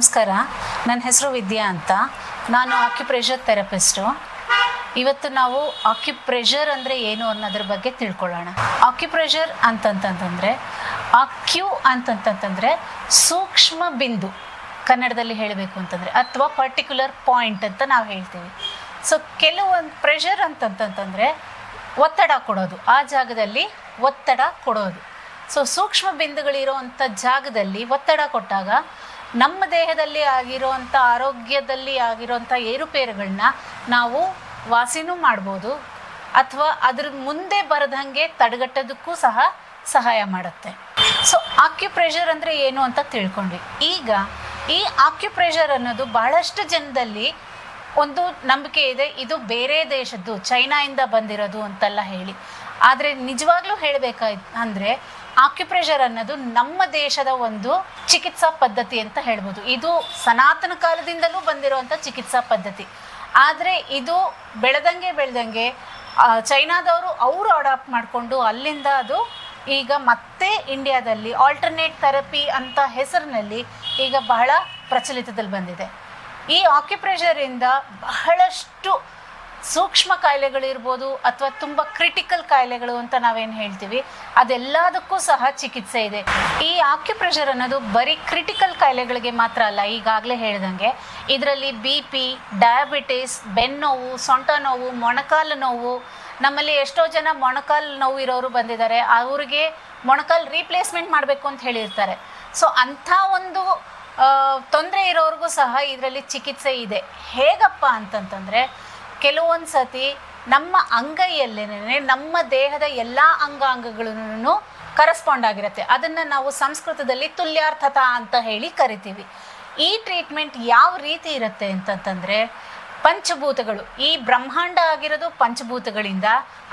ನಮಸ್ಕಾರ. ನನ್ನ ಹೆಸರು ವಿದ್ಯಾ ಅಂತ. ನಾನು ಆಕ್ಯುಪ್ರೆಷರ್ ಥೆರಪಿಸ್ಟು ಇವತ್ತು ನಾವು ಆಕ್ಯುಪ್ರೆಷರ್ ಅಂದರೆ ಏನು ಅನ್ನೋದ್ರ ಬಗ್ಗೆ ತಿಳ್ಕೊಳ್ಳೋಣ. ಆಕ್ಯುಪ್ರೆಷರ್ ಅಂತಂತಂತಂದರೆ ಆಕ್ಯು ಅಂತಂತಂತಂದರೆ ಸೂಕ್ಷ್ಮ ಬಿಂದು ಕನ್ನಡದಲ್ಲಿ ಹೇಳಬೇಕು ಅಂತಂದರೆ, ಅಥವಾ ಪರ್ಟಿಕ್ಯುಲರ್ ಪಾಯಿಂಟ್ ಅಂತ ನಾವು ಹೇಳ್ತೀವಿ. ಸೊ ಕೆಲವೊಂದು ಪ್ರೆಷರ್ ಅಂತಂತಂತಂದರೆ ಒತ್ತಡ ಕೊಡೋದು. ಆ ಜಾಗದಲ್ಲಿ ಒತ್ತಡ ಕೊಡೋದು. ಸೊ ಸೂಕ್ಷ್ಮ ಬಿಂದುಗಳಿರುವಂಥ ಜಾಗದಲ್ಲಿ ಒತ್ತಡ ಕೊಟ್ಟಾಗ ನಮ್ಮ ದೇಹದಲ್ಲಿ ಆಗಿರುವಂಥ ಆರೋಗ್ಯದಲ್ಲಿ ಆಗಿರುವಂಥ ಏರುಪೇರುಗಳನ್ನ ನಾವು ವಾಸಿನೂ ಮಾಡ್ಬೋದು. ಅಥವಾ ಅದ್ರ ಮುಂದೆ ಬರದಂಗೆ ತಡೆಗಟ್ಟೋದಕ್ಕೂ ಸಹ ಸಹಾಯ ಮಾಡುತ್ತೆ. ಸೊ ಆಕ್ಯುಪ್ರೆಷರ್ ಅಂದರೆ ಏನು ಅಂತ ತಿಳ್ಕೊಂಡ್ವಿ. ಈಗ ಈ ಆಕ್ಯುಪ್ರೆಷರ್ ಅನ್ನೋದು ಬಹಳಷ್ಟು ಜನದಲ್ಲಿ ಒಂದು ನಂಬಿಕೆ ಇದೆ, ಇದು ಬೇರೆ ದೇಶದ್ದು, ಚೈನಾಯಿಂದ ಬಂದಿರೋದು ಅಂತೆಲ್ಲ ಹೇಳಿ. ಆದರೆ ನಿಜವಾಗ್ಲೂ ಹೇಳಬೇಕಾಯ್ತು ಅಂದರೆ ಆಕ್ಯುಪ್ರೆಷರ್ ಅನ್ನೋದು ನಮ್ಮ ದೇಶದ ಒಂದು ಚಿಕಿತ್ಸಾ ಪದ್ಧತಿ ಅಂತ ಹೇಳ್ಬೋದು. ಇದು ಸನಾತನ ಕಾಲದಿಂದಲೂ ಬಂದಿರುವಂಥ ಚಿಕಿತ್ಸಾ ಪದ್ಧತಿ. ಆದರೆ ಇದು ಬೆಳೆದಂಗೆ ಬೆಳೆದಂಗೆ ಚೈನಾದವರು ಅವರು ಅಡಾಪ್ಟ್ ಮಾಡಿಕೊಂಡು ಅಲ್ಲಿಂದ ಅದು ಈಗ ಮತ್ತೆ ಇಂಡಿಯಾದಲ್ಲಿ ಆಲ್ಟರ್ನೇಟ್ ಥೆರಪಿ ಅಂತ ಹೆಸರಿನಲ್ಲಿ ಈಗ ಬಹಳ ಪ್ರಚಲಿತದಲ್ಲಿ ಬಂದಿದೆ. ಈ ಆಕ್ಯುಪ್ರೆಷರಿಂದ ಬಹಳಷ್ಟು ಸೂಕ್ಷ್ಮ ಕಾಯಿಲೆಗಳಿರ್ಬೋದು ಅಥವಾ ತುಂಬ ಕ್ರಿಟಿಕಲ್ ಕಾಯಿಲೆಗಳು ಅಂತ ನಾವೇನು ಹೇಳ್ತೀವಿ, ಅದೆಲ್ಲದಕ್ಕೂ ಸಹ ಚಿಕಿತ್ಸೆ ಇದೆ. ಈ ಆಕ್ಯುಪ್ರೆಷರ್ ಅನ್ನೋದು ಬರೀ ಕ್ರಿಟಿಕಲ್ ಕಾಯಿಲೆಗಳಿಗೆ ಮಾತ್ರ ಅಲ್ಲ, ಈಗಾಗಲೇ ಹೇಳ್ದಂಗೆ ಇದರಲ್ಲಿ ಬಿ ಪಿ ಡಯಾಬಿಟಿಸ್ ಬೆನ್ನೋವು ಸೊಂಟ ನೋವು, ಮೊಣಕಾಲು ನೋವು, ನಮ್ಮಲ್ಲಿ ಎಷ್ಟೋ ಜನ ಮೊಣಕಾಲು ನೋವು ಇರೋರು ಬಂದಿದ್ದಾರೆ, ಅವ್ರಿಗೆ ಮೊಣಕಾಲು ರೀಪ್ಲೇಸ್ಮೆಂಟ್ ಮಾಡಬೇಕು ಅಂತ ಹೇಳಿರ್ತಾರೆ. ಸೊ ಅಂಥ ಒಂದು ತೊಂದರೆ ಇರೋರಿಗೂ ಸಹ ಇದರಲ್ಲಿ ಚಿಕಿತ್ಸೆ ಇದೆ. ಹೇಗಪ್ಪ ಅಂತಂತಂದರೆ ಕೆಲವೊಂದು ಸತಿ ನಮ್ಮ ಅಂಗೈಯಲ್ಲೇನೆ ನಮ್ಮ ದೇಹದ ಎಲ್ಲ ಅಂಗಾಂಗಗಳನ್ನು ಕರೆಸ್ಪಾಂಡ್ ಆಗಿರುತ್ತೆ. ಅದನ್ನು ನಾವು ಸಂಸ್ಕೃತದಲ್ಲಿ ತುಲ್ಯಾರ್ಥತ ಅಂತ ಹೇಳಿ ಕರಿತೀವಿ. ಈ ಟ್ರೀಟ್ಮೆಂಟ್ ಯಾವ ರೀತಿ ಇರುತ್ತೆ ಅಂತಂತಂದರೆ, ಪಂಚಭೂತಗಳು, ಈ ಬ್ರಹ್ಮಾಂಡ ಆಗಿರೋದು ಪಂಚಭೂತಗಳಿಂದ,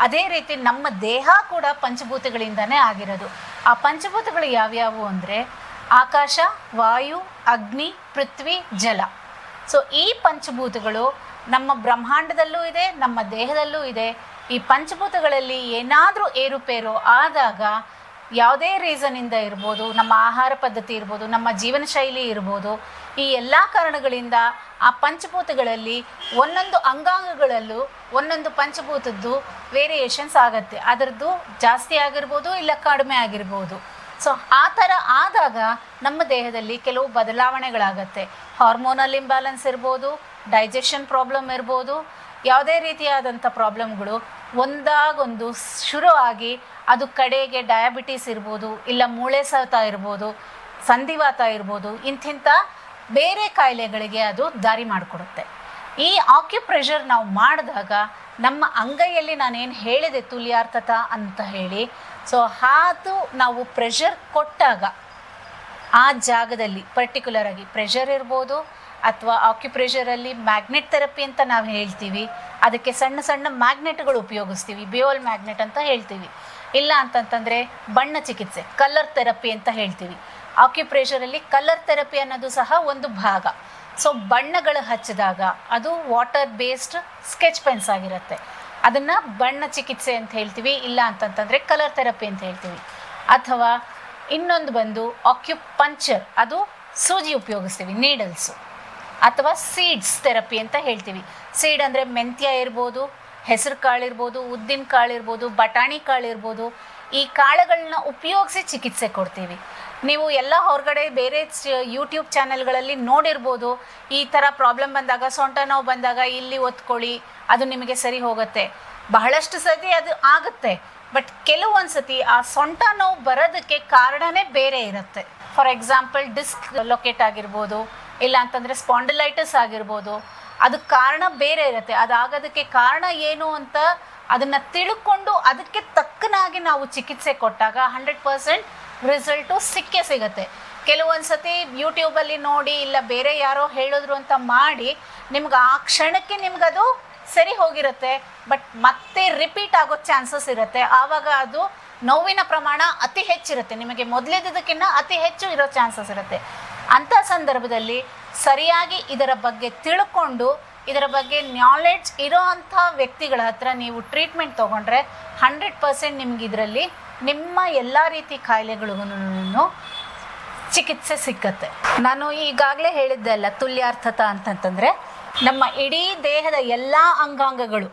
ಅದೇ ರೀತಿ ನಮ್ಮ ದೇಹ ಕೂಡ ಪಂಚಭೂತಗಳಿಂದನೇ ಆಗಿರೋದು. ಆ ಪಂಚಭೂತಗಳು ಯಾವ್ಯಾವು ಅಂದರೆ, ಆಕಾಶ, ವಾಯು, ಅಗ್ನಿ, ಪೃಥ್ವಿ, ಜಲ. ಸೊ ಈ ಪಂಚಭೂತಗಳು ನಮ್ಮ ಬ್ರಹ್ಮಾಂಡದಲ್ಲೂ ಇದೆ, ನಮ್ಮ ದೇಹದಲ್ಲೂ ಇದೆ. ಈ ಪಂಚಭೂತಗಳಲ್ಲಿ ಏನಾದರೂ ಏರುಪೇರು ಆದಾಗ ಯಾವುದೇ ರೀಸನಿಂದ ಇರ್ಬೋದು, ನಮ್ಮ ಆಹಾರ ಪದ್ಧತಿ ಇರ್ಬೋದು, ನಮ್ಮ ಜೀವನ ಶೈಲಿ ಇರ್ಬೋದು, ಈ ಎಲ್ಲ ಕಾರಣಗಳಿಂದ ಆ ಪಂಚಭೂತಗಳಲ್ಲಿ ಒಂದೊಂದು ಅಂಗಾಂಗಗಳಲ್ಲೂ ಒಂದೊಂದು ಪಂಚಭೂತದ್ದು ವೇರಿಯೇಷನ್ಸ್ ಆಗತ್ತೆ. ಅದರದ್ದು ಜಾಸ್ತಿ ಆಗಿರ್ಬೋದು ಇಲ್ಲ ಕಡಿಮೆ ಆಗಿರ್ಬೋದು. ಸೊ ಆ ಥರ ಆದಾಗ ನಮ್ಮ ದೇಹದಲ್ಲಿ ಕೆಲವು ಬದಲಾವಣೆಗಳಾಗತ್ತೆ. ಹಾರ್ಮೋನಲ್ ಇಂಬ್ಯಾಲೆನ್ಸ್ ಇರ್ಬೋದು, ಡೈಜೆಷನ್ ಪ್ರಾಬ್ಲಮ್ ಇರ್ಬೋದು, ಯಾವುದೇ ರೀತಿಯಾದಂಥ ಪ್ರಾಬ್ಲಮ್ಗಳು ಒಂದಾಗೊಂದು ಶುರುವಾಗಿ ಅದು ಕಡೆಗೆ ಡಯಾಬಿಟೀಸ್ ಇರ್ಬೋದು, ಇಲ್ಲ ಮೂಳೆ ಸೌತ ಇರ್ಬೋದು ಸಂಧಿವಾತ ಇರ್ಬೋದು, ಇಂಥಿಂಥ ಬೇರೆ ಕಾಯಿಲೆಗಳಿಗೆ ಅದು ದಾರಿ ಮಾಡಿಕೊಡುತ್ತೆ. ಈ ಆಕ್ಯುಪ್ರೆಷರ್ ನಾವು ಮಾಡಿದಾಗ ನಮ್ಮ ಅಂಗೈಯಲ್ಲಿ ನಾನೇನು ಹೇಳಿದೆ ತುಲ್ಯಾರ್ಥತ ಅಂತ ಹೇಳಿ, ಸೊ ಅದು ನಾವು ಪ್ರೆಷರ್ ಕೊಟ್ಟಾಗ ಆ ಜಾಗದಲ್ಲಿ ಪರ್ಟಿಕ್ಯುಲರ್ ಆಗಿ ಪ್ರೆಷರ್ ಇರ್ಬೋದು ಅಥವಾ ಆಕ್ಯುಪ್ರೆಷರಲ್ಲಿ ಮ್ಯಾಗ್ನೆಟ್ ಥೆರಪಿ ಅಂತ ನಾವು ಹೇಳ್ತೀವಿ. ಅದಕ್ಕೆ ಸಣ್ಣ ಸಣ್ಣ ಮ್ಯಾಗ್ನೆಟ್ಗಳು ಉಪಯೋಗಿಸ್ತೀವಿ. ಬಿಯೋಲ್ ಮ್ಯಾಗ್ನೆಟ್ ಅಂತ ಹೇಳ್ತೀವಿ. ಇಲ್ಲ ಅಂತಂತಂದರೆ ಬಣ್ಣ ಚಿಕಿತ್ಸೆ ಕಲರ್ ಥೆರಪಿ ಅಂತ ಹೇಳ್ತೀವಿ. ಆಕ್ಯುಪ್ರೆಷರಲ್ಲಿ ಕಲರ್ ಥೆರಪಿ ಅನ್ನೋದು ಸಹ ಒಂದು ಭಾಗ. ಸೊ ಬಣ್ಣಗಳು ಹಚ್ಚಿದಾಗ ಅದು ವಾಟರ್ ಬೇಸ್ಡ್ ಸ್ಕೆಚ್ ಪೆನ್ಸ್ ಆಗಿರುತ್ತೆ. ಅದನ್ನು ಬಣ್ಣ ಚಿಕಿತ್ಸೆ ಅಂತ ಹೇಳ್ತೀವಿ. ಇಲ್ಲ ಅಂತಂತಂದರೆ ಕಲರ್ ಥೆರಪಿ ಅಂತ ಹೇಳ್ತೀವಿ. ಅಥವಾ ಇನ್ನೊಂದು ಬಂದು ಆಕ್ಯುಪಂಚರ್ ಅದು ಸೂಜಿ ಉಪಯೋಗಿಸ್ತೀವಿ ನೀಡಲ್ಸು ಅಥವಾ ಸೀಡ್ಸ್ ಥೆರಪಿ ಅಂತ ಹೇಳ್ತೀವಿ. ಸೀಡ್ ಅಂದರೆ ಮೆಂತ್ಯ ಇರ್ಬೋದು, ಹೆಸರು ಕಾಳಿರ್ಬೋದು ಉದ್ದಿನ ಕಾಳು ಇರ್ಬೋದು, ಬಟಾಣಿ ಕಾಳು ಇರ್ಬೋದು. ಈ ಕಾಳುಗಳನ್ನ ಉಪಯೋಗಿಸಿ ಚಿಕಿತ್ಸೆ ಕೊಡ್ತೀವಿ. ನೀವು ಎಲ್ಲ ಹೊರಗಡೆ ಬೇರೆ ಯೂಟ್ಯೂಬ್ ಚಾನೆಲ್ಗಳಲ್ಲಿ ನೋಡಿರ್ಬೋದು, ಈ ಥರ ಪ್ರಾಬ್ಲಮ್ ಬಂದಾಗ, ಸೊಂಟ ನೋವು ಬಂದಾಗ, ಇಲ್ಲಿ ಒತ್ಕೊಳ್ಳಿ, ಅದು ನಿಮಗೆ ಸರಿ ಹೋಗುತ್ತೆ. ಬಹಳಷ್ಟು ಸತಿ ಅದು ಆಗುತ್ತೆ. ಬಟ್ ಕೆಲವೊಂದ್ಸತಿ ಆ ಸೊಂಟ ನೋವು ಬರೋದಕ್ಕೆ ಕಾರಣನೇ ಬೇರೆ ಇರುತ್ತೆ. ಫಾರ್ ಎಕ್ಸಾಂಪಲ್ ಡಿಸ್ಕ್ ಲೊಕೇಟ್ ಆಗಿರ್ಬೋದು, ಇಲ್ಲ ಅಂತಂದರೆ ಸ್ಪಾಂಡಿಲೈಟಿಸ್ ಆಗಿರ್ಬೋದು ಅದಕ್ಕೆ ಕಾರಣ ಬೇರೆ ಇರುತ್ತೆ. ಅದಾಗೋದಕ್ಕೆ ಕಾರಣ ಏನು ಅಂತ ಅದನ್ನು ತಿಳ್ಕೊಂಡು ಅದಕ್ಕೆ ತಕ್ಕನಾಗಿ ನಾವು ಚಿಕಿತ್ಸೆ ಕೊಟ್ಟಾಗ ಹಂಡ್ರೆಡ್ ಪರ್ಸೆಂಟ್ ರಿಸಲ್ಟು ಸಿಕ್ಕೇ ಸಿಗುತ್ತೆ. ಕೆಲವೊಂದು ಸತಿ ಯೂಟ್ಯೂಬಲ್ಲಿ ನೋಡಿ, ಇಲ್ಲ ಬೇರೆ ಯಾರೋ ಹೇಳಿದ್ರು ಅಂತ ಮಾಡಿ, ನಿಮ್ಗೆ ಆ ಕ್ಷಣಕ್ಕೆ ನಿಮ್ಗದು ಸರಿ ಹೋಗಿರುತ್ತೆ ಬಟ್ ಮತ್ತೆ ರಿಪೀಟ್ ಆಗೋ ಚಾನ್ಸಸ್ ಇರುತ್ತೆ. ಆವಾಗ ಅದು ನೋವಿನ ಪ್ರಮಾಣ ಅತಿ ಹೆಚ್ಚಿರುತ್ತೆ. ನಿಮಗೆ ಮೊದಲಿದ್ದಕ್ಕಿಂತ ಅತಿ ಹೆಚ್ಚು ಇರೋ ಚಾನ್ಸಸ್ ಇರುತ್ತೆ. ಅಂಥ ಸಂದರ್ಭದಲ್ಲಿ ಸರಿಯಾಗಿ ಇದರ ಬಗ್ಗೆ ತಿಳ್ಕೊಂಡು, ಇದರ ಬಗ್ಗೆ ನಾಲೆಡ್ಜ್ ಇರೋ ಅಂಥ ವ್ಯಕ್ತಿಗಳ ಹತ್ರ ನೀವು ಟ್ರೀಟ್ಮೆಂಟ್ ತೊಗೊಂಡ್ರೆ ಹಂಡ್ರೆಡ್ ಪರ್ಸೆಂಟ್ ನಿಮ್ಗೆ ಇದರಲ್ಲಿ ನಿಮ್ಮ ಎಲ್ಲ ರೀತಿ ಕಾಯಿಲೆಗಳಿಗೂ ಚಿಕಿತ್ಸೆ ಸಿಕ್ಕತ್ತೆ. ನಾನು ಈಗಾಗಲೇ ಹೇಳಿದ್ದೆ ಅಲ್ಲ, ತುಲ್ಯಾರ್ಥತ ಅಂತಂತಂದ್ರೆ ನಮ್ಮ ಇಡೀ ದೇಹದ ಎಲ್ಲ ಅಂಗಾಂಗಗಳು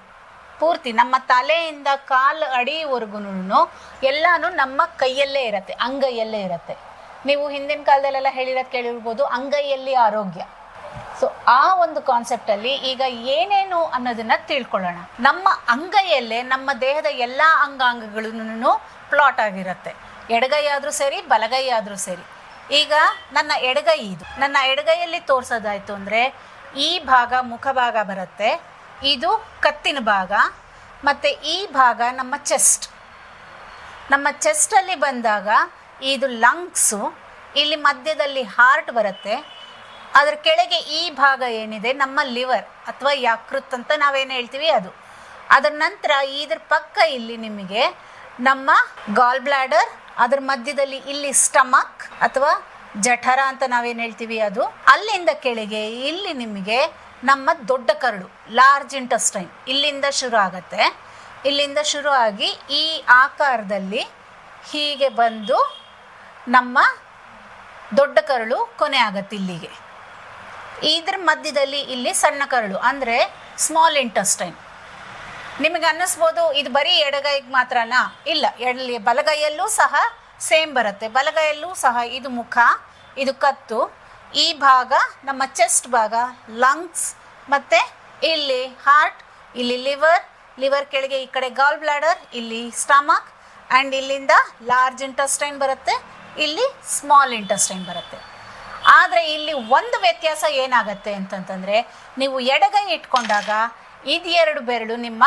ಪೂರ್ತಿ ನಮ್ಮ ತಲೆಯಿಂದ ಕಾಲು ಅಡಿವರೆಗೂ ಎಲ್ಲಾನು ನಮ್ಮ ಕೈಯಲ್ಲೇ ಇರತ್ತೆ, ಅಂಗೈಯಲ್ಲೇ ಇರತ್ತೆ. ನೀವು ಹಿಂದಿನ ಕಾಲದಲ್ಲೆಲ್ಲ ಹೇಳಿರೋದು ಕೇಳಿರ್ಬೋದು, ಅಂಗೈಯಲ್ಲಿ ಆರೋಗ್ಯ. ಸೊ ಆ ಒಂದು ಕಾನ್ಸೆಪ್ಟ್ ಅಲ್ಲಿ ಈಗ ಏನೇನು ಅನ್ನೋದನ್ನ ತಿಳ್ಕೊಳ್ಳೋಣ. ನಮ್ಮ ಅಂಗೈಯಲ್ಲೇ ನಮ್ಮ ದೇಹದ ಎಲ್ಲ ಅಂಗಾಂಗಗಳನ್ನು ಪ್ಲಾಟ್ ಆಗಿರುತ್ತೆ. ಎಡಗೈ ಆದರೂ ಸರಿ ಬಲಗೈ ಆದ್ರೂ ಸರಿ. ಈಗ ನನ್ನ ಎಡಗೈ ಇದು. ನನ್ನ ಎಡಗೈಯಲ್ಲಿ ತೋರಿಸೋದಾಯ್ತು ಅಂದ್ರೆ ಈ ಭಾಗ ಮುಖಭಾಗ ಬರುತ್ತೆ. ಇದು ಕತ್ತಿನ ಭಾಗ. ಮತ್ತೆ ಈ ಭಾಗ ನಮ್ಮ ಚೆಸ್ಟ್. ನಮ್ಮ ಚೆಸ್ಟಲ್ಲಿ ಬಂದಾಗ ಇದು ಲಂಗ್ಸು. ಇಲ್ಲಿ ಮಧ್ಯದಲ್ಲಿ ಹಾರ್ಟ್ ಬರುತ್ತೆ. ಅದರ ಕೆಳಗೆ ಈ ಭಾಗ ಏನಿದೆ? ನಮ್ಮ ಲಿವರ್ ಅಥವಾ ಯಕೃತ್ ಅಂತ ನಾವೇನು ಹೇಳ್ತೀವಿ? ಅದು. ಅದರ ನಂತರ ಇದ್ರ ಪಕ್ಕ ಇಲ್ಲಿ ನಿಮಗೆ ನಮ್ಮ ಗಾಲ್ ಬ್ಲಾಡರ್ ಅದ್ರ ಮಧ್ಯದಲ್ಲಿ ಇಲ್ಲಿ ಸ್ಟಮಕ್ ಅಥವಾ ಜಠರ ಅಂತ ನಾವೇನು ಹೇಳ್ತೀವಿ ಅದು? ಅಲ್ಲಿಂದ ಕೆಳಗೆ, ಇಲ್ಲಿ ನಿಮಗೆ ನಮ್ಮ ದೊಡ್ಡ ಕರಡು ಲಾರ್ಜ್ ಇಂಟಸ್ಟೈನ್ ಇಲ್ಲಿಂದ ಶುರು ಆಗತ್ತೆ. ಇಲ್ಲಿಂದ ಶುರು ಆಗಿ ಈ ಆಕಾರದಲ್ಲಿ ಹೀಗೆ ಬಂದು ನಮ್ಮ ದೊಡ್ಡ ಕರಳು ಕೊನೆ ಆಗತ್ತೆ ಇಲ್ಲಿಗೆ. ಇದ್ರ ಮಧ್ಯದಲ್ಲಿ ಇಲ್ಲಿ ಸಣ್ಣ ಕರಳು, ಅಂದರೆ ಸ್ಮಾಲ್ ಇಂಟಸ್ಟೈನ್ ನಿಮಗೆ ಅನ್ನಿಸ್ಬೋದು, ಇದು ಬರೀ ಎಡಗೈಗೆ ಮಾತ್ರನಾ? ಇಲ್ಲ, ಎಡಲಿ, ಬಲಗೈಯಲ್ಲೂ ಸಹ ಸೇಮ್ ಬರುತ್ತೆ. ಬಲಗೈಯಲ್ಲೂ ಸಹ ಇದು ಮುಖ, ಇದು ಕತ್ತು. ಈ ಭಾಗ ನಮ್ಮ ಚೆಸ್ಟ್ ಭಾಗ ಲಂಗ್ಸ್ ಮತ್ತು ಇಲ್ಲಿ ಹಾರ್ಟ್ ಇಲ್ಲಿ ಲಿವರ್ ಲಿವರ್ ಕೆಳಗೆ ಈ ಕಡೆ ಗಾಲ್ ಬ್ಲಾಡರ್ ಇಲ್ಲಿ ಸ್ಟಮಕ್ ಆ್ಯಂಡ್ ಇಲ್ಲಿಂದ ಲಾರ್ಜ್ ಇಂಟಸ್ಟೈನ್ ಬರುತ್ತೆ, ಇಲ್ಲಿ ಸ್ಮಾಲ್ ಇಂಟಸ್ಟೈನ್ ಬರುತ್ತೆ. ಆದರೆ ಇಲ್ಲಿ ಒಂದು ವ್ಯತ್ಯಾಸ ಏನಾಗುತ್ತೆ ಅಂತಂತಂದರೆ, ನೀವು ಎಡಗೈ ಇಟ್ಕೊಂಡಾಗ ಇದು ಎರಡು ಬೆರಳು ನಿಮ್ಮ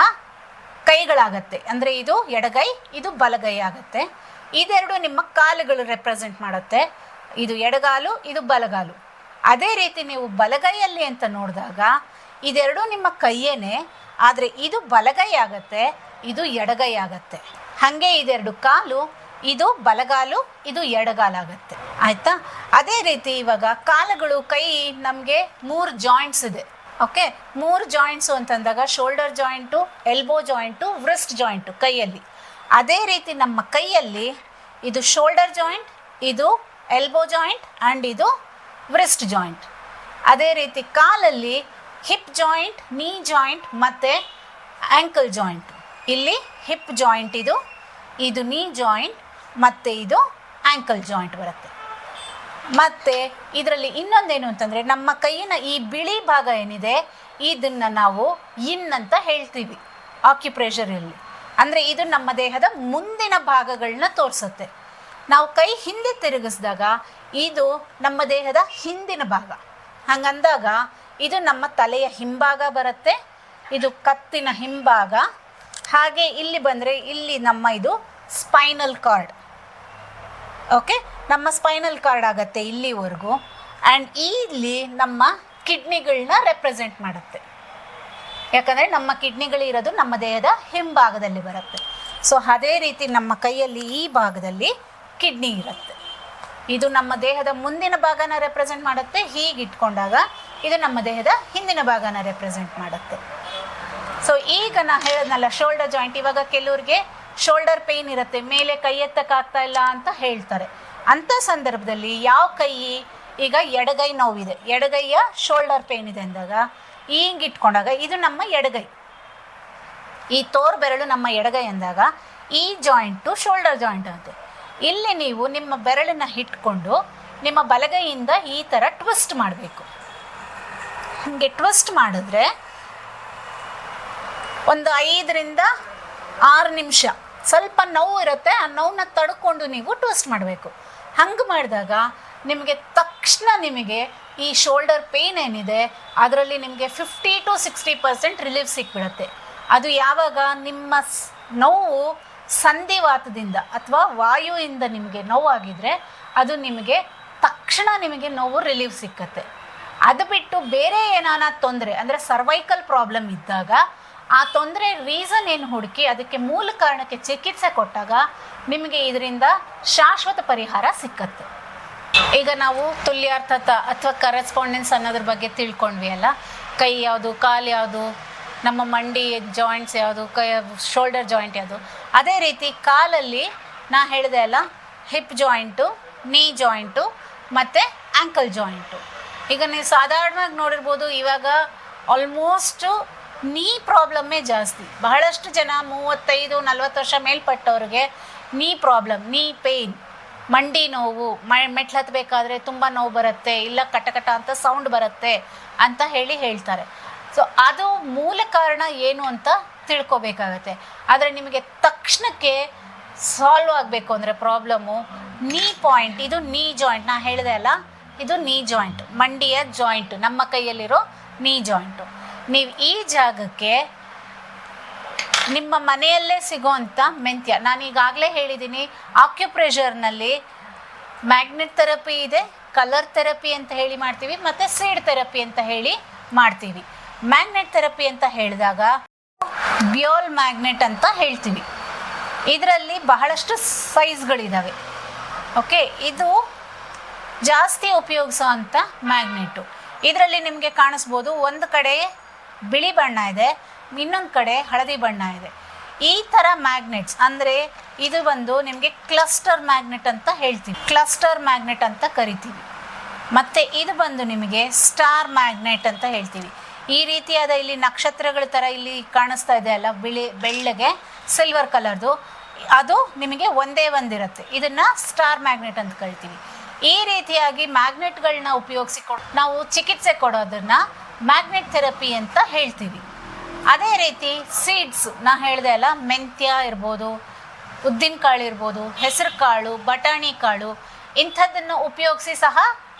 ಕೈಗಳಾಗತ್ತೆ. ಅಂದರೆ ಇದು ಎಡಗೈ, ಇದು ಬಲಗೈ ಆಗುತ್ತೆ. ಇದೆರಡು ನಿಮ್ಮ ಕಾಲುಗಳು ರೆಪ್ರೆಸೆಂಟ್ ಮಾಡುತ್ತೆ. ಇದು ಎಡಗಾಲು, ಇದು ಬಲಗಾಲು. ಅದೇ ರೀತಿ ನೀವು ಬಲಗೈಯಲ್ಲಿ ಅಂತ ನೋಡಿದಾಗ ಇದೆರಡು ನಿಮ್ಮ ಕೈಯೇನೆ, ಆದರೆ ಇದು ಬಲಗೈ ಆಗತ್ತೆ, ಇದು ಎಡಗೈ ಆಗತ್ತೆ. ಹಾಗೆ ಇದೆರಡು ಕಾಲು, ಇದು ಬಲಗಾಲು, ಇದು ಎಡಗಾಲಾಗತ್ತೆ. ಆಯ್ತಾ? ಅದೇ ರೀತಿ ಇವಾಗ ಕಾಲುಗಳು, ಕೈ, ನಮಗೆ ಮೂರು ಜಾಯಿಂಟ್ಸ್ ಇದೆ. ಓಕೆ ಮೂರು ಜಾಯಿಂಟ್ಸು ಅಂತಂದಾಗ shoulder joint elbow joint wrist joint ಕೈಯಲ್ಲಿ. ಅದೇ ರೀತಿ ನಮ್ಮ ಕೈಯಲ್ಲಿ ಇದು ಶೋಲ್ಡರ್ ಜಾಯಿಂಟ್ ಇದು ಎಲ್ಬೋ ಜಾಯಿಂಟ್ ಆ್ಯಂಡ್ ಇದು ವ್ರಿಸ್ಟ್ ಜಾಯಿಂಟ್ ಅದೇ ರೀತಿ ಕಾಲಲ್ಲಿ ಹಿಪ್ ಜಾಯಿಂಟ್ ನೀ ಜಾಯಿಂಟ್ ಮತ್ತು ಆ್ಯಂಕಲ್ ಜಾಯಿಂಟ್ ಇಲ್ಲಿ ಹಿಪ್ ಜಾಯಿಂಟ್ ಇದು ಇದು ನೀ ಜಾಯಿಂಟ್ ಮತ್ತು ಇದು ಆ್ಯಂಕಲ್ ಜಾಯಿಂಟ್ ಬರುತ್ತೆ. ಮತ್ತು ಇದರಲ್ಲಿ ಇನ್ನೊಂದೇನು ಅಂತಂದರೆ ನಮ್ಮ ಕೈಯಿನ ಈ ಬಿಳಿ ಭಾಗ ಏನಿದೆ, ಇದನ್ನು ನಾವು ಇನ್ ಅಂತ ಹೇಳ್ತೀವಿ. ಆಕ್ಯುಪ್ರೆಷರಲ್ಲಿ ಅಂದರೆ ಇದು ನಮ್ಮ ದೇಹದ ಮುಂದಿನ ಭಾಗಗಳನ್ನ ತೋರಿಸುತ್ತೆ. ನಾವು ಕೈ ಹಿಂದೆ ತಿರುಗಿಸಿದಾಗ ಇದು ನಮ್ಮ ದೇಹದ ಹಿಂದಿನ ಭಾಗ. ಹಂಗಂದಾಗ ಇದು ನಮ್ಮ ತಲೆಯ ಹಿಂಭಾಗ ಬರುತ್ತೆ, ಇದು ಕತ್ತಿನ ಹಿಂಭಾಗ. ಹಾಗೆ ಇಲ್ಲಿ ಬಂದರೆ ಇಲ್ಲಿ ನಮ್ಮ ಇದು ಸ್ಪೈನಲ್ ಕಾರ್ಡ್. ಓಕೆ? ನಮ್ಮ ಸ್ಪೈನಲ್ ಕಾರ್ಡ್ ಆಗುತ್ತೆ ಇಲ್ಲಿವರೆಗೂ. ಆ್ಯಂಡ್ ಇಲ್ಲಿ ನಮ್ಮ ಕಿಡ್ನಿಗಳನ್ನ ರೆಪ್ರೆಸೆಂಟ್ ಮಾಡುತ್ತೆ. ಯಾಕಂದರೆ ನಮ್ಮ ಕಿಡ್ನಿಗಳಿರೋದು ನಮ್ಮ ದೇಹದ ಹಿಂಭಾಗದಲ್ಲಿ ಬರುತ್ತೆ. ಸೊ ಅದೇ ರೀತಿ ನಮ್ಮ ಕೈಯಲ್ಲಿ ಈ ಭಾಗದಲ್ಲಿ ಕಿಡ್ನಿ ಇರುತ್ತೆ. ಇದು ನಮ್ಮ ದೇಹದ ಮುಂದಿನ ಭಾಗನ ರೆಪ್ರೆಸೆಂಟ್ ಮಾಡುತ್ತೆ. ಹೀಗೆ ಇಟ್ಕೊಂಡಾಗ ಇದು ನಮ್ಮ ದೇಹದ ಹಿಂದಿನ ಭಾಗನ ರೆಪ್ರೆಸೆಂಟ್ ಮಾಡುತ್ತೆ. ಸೊ ಈಗ ನಾ ಹೇಳೋದ್ನಲ್ಲ ಶೋಲ್ಡರ್ ಜಾಯಿಂಟ್ ಇವಾಗ ಕೆಲವ್ರಿಗೆ ಶೋಲ್ಡರ್ ಪೇಯ್ನ್ ಇರುತ್ತೆ. ಮೇಲೆ ಕೈ ಎತ್ತಕ್ಕಾಗ್ತಾ ಇಲ್ಲ ಅಂತ ಹೇಳ್ತಾರೆ. ಅಂಥ ಸಂದರ್ಭದಲ್ಲಿ ಯಾವ ಕೈ? ಈಗ ಎಡಗೈ ನೋವಿದೆ. ಎಡಗೈಯ ಶೋಲ್ಡರ್ ಪೇಯ್ನ್ ಇದೆ ಅಂದಾಗ ಹಿಂಗೆ ಇಟ್ಕೊಂಡಾಗ ಇದು ನಮ್ಮ ಎಡಗೈ. ಈ ತೋರ್ ಬೆರಳು ನಮ್ಮ ಎಡಗೈ ಅಂದಾಗ ಈ ಜಾಯಿಂಟು ಶೋಲ್ಡರ್ ಜಾಯಿಂಟ್ ಅಂತೆ. ಇಲ್ಲಿ ನೀವು ನಿಮ್ಮ ಬೆರಳನ್ನ ಇಟ್ಕೊಂಡು ನಿಮ್ಮ ಬಲಗೈಯಿಂದ ಈ ಥರ ಟ್ವಿಸ್ಟ್ ಮಾಡಬೇಕು. ಹಾಗೆ ಟ್ವಿಸ್ಟ್ ಮಾಡಿದ್ರೆ ಒಂದು ಐದರಿಂದ ಆರು ನಿಮಿಷ ಸ್ವಲ್ಪ ನೋವು ಇರುತ್ತೆ, ಆ ನೋವನ್ನ ತಡ್ಕೊಂಡು ನೀವು ಟ್ವಿಸ್ಟ್ ಮಾಡಬೇಕು. ಹಂಗೆ ಮಾಡಿದಾಗ ನಿಮಗೆ ತಕ್ಷಣ ನಿಮಗೆ ಈ ಶೋಲ್ಡರ್ ಪೇಯ್ನ್ ಏನಿದೆ, ಅದರಲ್ಲಿ ನಿಮಗೆ fifty to sixty percent relief ಸಿಕ್ಬಿಡುತ್ತೆ. ಅದು ಯಾವಾಗ? ನಿಮ್ಮ ನೋವು ಸಂಧಿವಾತದಿಂದ ಅಥವಾ ವಾಯುವಿಂದ ನಿಮಗೆ ನೋವಾಗಿದ್ರೆ ಅದು ನಿಮಗೆ ತಕ್ಷಣ ನಿಮಗೆ ನೋವು ರಿಲೀಫ್ ಸಿಕ್ಕತ್ತೆ. ಅದು ಬಿಟ್ಟು ಬೇರೆ ಏನಾನ ತೊಂದರೆ, ಅಂದರೆ ಸರ್ವೈಕಲ್ ಪ್ರಾಬ್ಲಮ್ ಇದ್ದಾಗ, ಆ ತೊಂದರೆ ರೀಸನ್ ಏನು ಹುಡುಕಿ, ಅದಕ್ಕೆ ಮೂಲ ಕಾರಣಕ್ಕೆ ಚಿಕಿತ್ಸೆ ಕೊಟ್ಟಾಗ ನಿಮಗೆ ಇದರಿಂದ ಶಾಶ್ವತ ಪರಿಹಾರ ಸಿಕ್ಕತ್ತೆ. ಈಗ ನಾವು ತುಲ್ಯಾರ್ಥತ ಅಥವಾ ಕರೆಸ್ಪಾಂಡೆನ್ಸ್ ಅನ್ನೋದ್ರ ಬಗ್ಗೆ ತಿಳ್ಕೊಂಡ್ವಿ ಅಲ್ಲ? ಕೈ ಯಾವುದು, ಕಾಲು ಯಾವುದು, ನಮ್ಮ ಮಂಡಿ ಜಾಯಿಂಟ್ಸ್ ಯಾವುದು, ಕೈ ಶೋಲ್ಡರ್ ಜಾಯಿಂಟ್ ಯಾವುದು? ಅದೇ ರೀತಿ ಕಾಲಲ್ಲಿ ನಾ ಹೇಳಿದೆ ಅಲ್ಲ ಹಿಪ್ ಜಾಯಿಂಟು ನೀ ಜಾಯಿಂಟು ಮತ್ತು ಆ್ಯಂಕಲ್ ಜಾಯಿಂಟು ಈಗ ನೀವು ಸಾಧಾರಣವಾಗಿ ನೋಡಿರ್ಬೋದು, ಇವಾಗ ಆಲ್ಮೋಸ್ಟು ನೀ ಪ್ರಾಬ್ಲಮ್ಮೇ ಜಾಸ್ತಿ. ಬಹಳಷ್ಟು ಜನ ಮೂವತ್ತೈದು, ನಲ್ವತ್ತು ವರ್ಷ ಮೇಲ್ಪಟ್ಟವ್ರಿಗೆ ನೀ ಪ್ರಾಬ್ಲಮ್ ನೀ ಪೇಯ್ನ್ ಮಂಡಿ ನೋವು ಮೆಟ್ಲು ಹತ್ತಬೇಕಾದ್ರೆ ತುಂಬ ನೋವು ಬರುತ್ತೆ, ಇಲ್ಲ ಕಟಕಟ ಅಂತ ಸೌಂಡ್ ಬರುತ್ತೆ ಅಂತ ಹೇಳಿ ಹೇಳ್ತಾರೆ. ಸೊ ಅದು ಮೂಲ ಕಾರಣ ಏನು ಅಂತ ತಿಳ್ಕೊಬೇಕಾಗತ್ತೆ. ಆದರೆ ನಿಮಗೆ ತಕ್ಷಣಕ್ಕೆ ಸಾಲ್ವ್ ಆಗಬೇಕು ಅಂದರೆ ಪ್ರಾಬ್ಲಮ್ಮು ನೀ ಪಾಯಿಂಟ್ ಇದು ನೀ ಜಾಯಿಂಟ್ ನಾ ಹೇಳಿದೆ ಅಲ್ಲ, ಇದು ನೀ ಜಾಯಿಂಟ್ ಮಂಡಿಯ ಜಾಯಿಂಟ್ ನಮ್ಮ ಕೈಯಲ್ಲಿರೋ ನೀ ಜಾಯಿಂಟು ನೀವು ಈ ಜಾಗಕ್ಕೆ ನಿಮ್ಮ ಮನೆಯಲ್ಲೇ ಸಿಗುವಂಥ ಮೆಂತ್ಯ. ನಾನು ಈಗಾಗಲೇ ಹೇಳಿದ್ದೀನಿ ಆಕ್ಯುಪ್ರೆಷರ್ನಲ್ಲಿ ಮ್ಯಾಗ್ನೆಟ್ ಥೆರಪಿ ಇದೆ ಕಲರ್ ಥೆರಪಿ ಅಂತ ಹೇಳಿ ಮಾಡ್ತೀವಿ, ಮತ್ತು ಸೀಡ್ ಥೆರಪಿ ಅಂತ ಹೇಳಿ ಮಾಡ್ತೀವಿ. ಮ್ಯಾಗ್ನೆಟ್ ಥೆರಪಿ ಅಂತ ಹೇಳಿದಾಗ ಬ್ಯೋಲ್ ಮ್ಯಾಗ್ನೆಟ್ ಅಂತ ಹೇಳ್ತೀವಿ. ಇದರಲ್ಲಿ ಬಹಳಷ್ಟು ಸೈಜ್ಗಳಿದ್ದಾವೆ ಓಕೆ ಇದು ಜಾಸ್ತಿ ಉಪಯೋಗಿಸುವಂಥ ಮ್ಯಾಗ್ನೆಟು ಇದರಲ್ಲಿ ನಿಮಗೆ ಕಾಣಿಸ್ಬೋದು, ಒಂದು ಕಡೆ ಬಿಳಿ ಬಣ್ಣ ಇದೆ ಇನ್ನೊಂದು ಕಡೆ ಹಳದಿ ಬಣ್ಣ ಇದೆ. ಈ ಥರ ಮ್ಯಾಗ್ನೆಟ್ಸ್ ಅಂದರೆ ಇದು ಬಂದು ನಿಮಗೆ ಕ್ಲಸ್ಟರ್ ಮ್ಯಾಗ್ನೆಟ್ ಅಂತ ಹೇಳ್ತೀವಿ. ಕ್ಲಸ್ಟರ್ ಮ್ಯಾಗ್ನೆಟ್ ಅಂತ ಕರಿತೀವಿ. ಮತ್ತು ಇದು ಬಂದು ನಿಮಗೆ ಸ್ಟಾರ್ ಮ್ಯಾಗ್ನೆಟ್ ಅಂತ ಹೇಳ್ತೀವಿ. ಈ ರೀತಿಯಾದ ಇಲ್ಲಿ ನಕ್ಷತ್ರಗಳ ಥರ ಇಲ್ಲಿ ಕಾಣಿಸ್ತಾ ಇದೆ ಅಲ್ಲ, ಬಿಳಿ, ಬೆಳ್ಳಗೆ ಸಿಲ್ವರ್ ಕಲರ್ದು ಅದು ನಿಮಗೆ ಒಂದೇ ಒಂದಿರುತ್ತೆ. ಇದನ್ನು ಸ್ಟಾರ್ ಮ್ಯಾಗ್ನೆಟ್ ಅಂತ ಕರಿತೀವಿ. ಈ ರೀತಿಯಾಗಿ ಮ್ಯಾಗ್ನೆಟ್ಗಳನ್ನ ಉಪಯೋಗಿಸಿಕೊಂಡು ನಾವು ಚಿಕಿತ್ಸೆ ಕೊಡೋದನ್ನು ಮ್ಯಾಗ್ನೆಟ್ ಥೆರಪಿ ಅಂತ ಹೇಳ್ತೀವಿ. ಅದೇ ರೀತಿ ಸೀಡ್ಸ್ ನಾ ಹೇಳಿದೆ ಅಲ್ಲ, ಮೆಂತ್ಯ ಇರ್ಬೋದು ಉದ್ದಿನಕಾಳು ಇರ್ಬೋದು, ಹೆಸರು ಕಾಳು, ಬಟಾಣಿ ಕಾಳು, ಇಂಥದ್ದನ್ನು ಉಪಯೋಗಿಸಿ ಸಹ